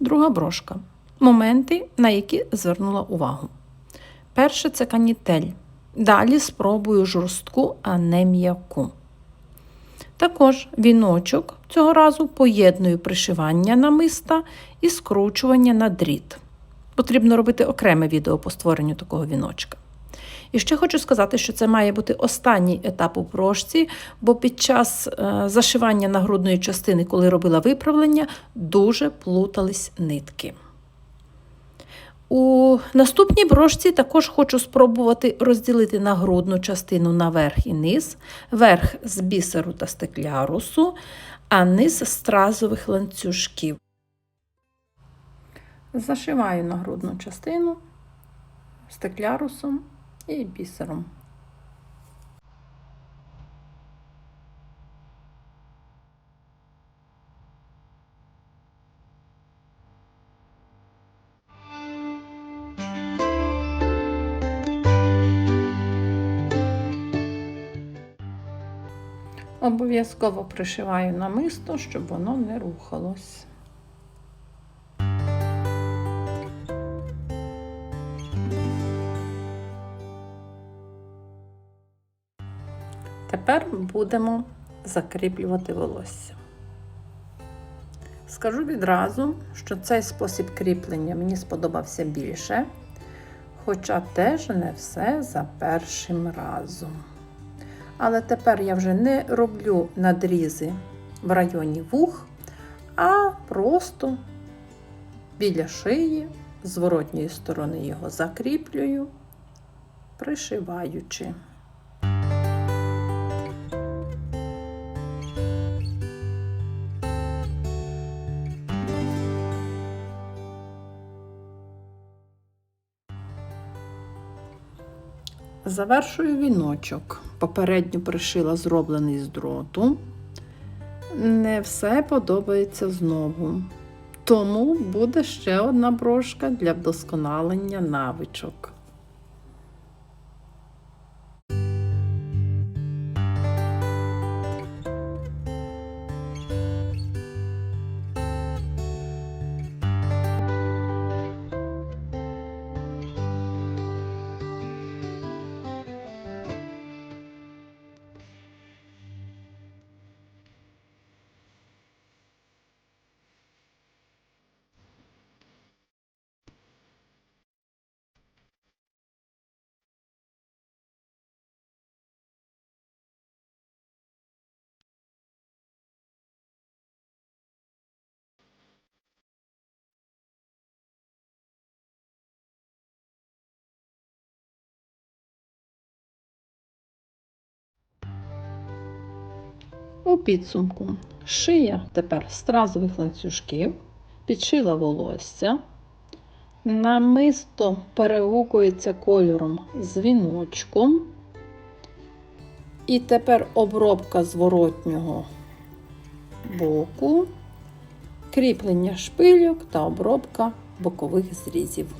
Друга брошка. Моменти, на які звернула увагу. Перше це канітель. Далі спробую жорстку, а не м'яку. Також віночок цього разу поєдную пришивання намиста і скручування на дріт. Потрібно робити окреме відео по створенню такого віночка. І ще хочу сказати, що це має бути останній етап у прошці, бо під час е, зашивання нагрудної частини, коли робила виправлення, дуже плутались нитки. У наступній брошці також хочу спробувати розділити нагрудну частину на верх і низ, верх з бісеру та стеклярусу, а низ з стразових ланцюжків. Зашиваю нагрудну частину стеклярусом і бісером. Обов'язково пришиваю намисто, щоб воно не рухалось. Тепер будемо закріплювати волосся. Скажу відразу, що цей спосіб кріплення мені сподобався більше, хоча теж не все за першим разом. Але тепер я вже не роблю надрізи в районі вух, а просто біля шиї, зворотньої сторони його закріплюю, пришиваючи. Завершую віночок. Попередньо пришила зроблений з дроту. Не все подобається знову. Тому буде ще одна брошка для вдосконалення навичок. У підсумку шия тепер стразових ланцюжків, підшила волосся, намисто перегукується кольором з. І тепер обробка зворотнього боку, кріплення шпильок та обробка бокових зрізів.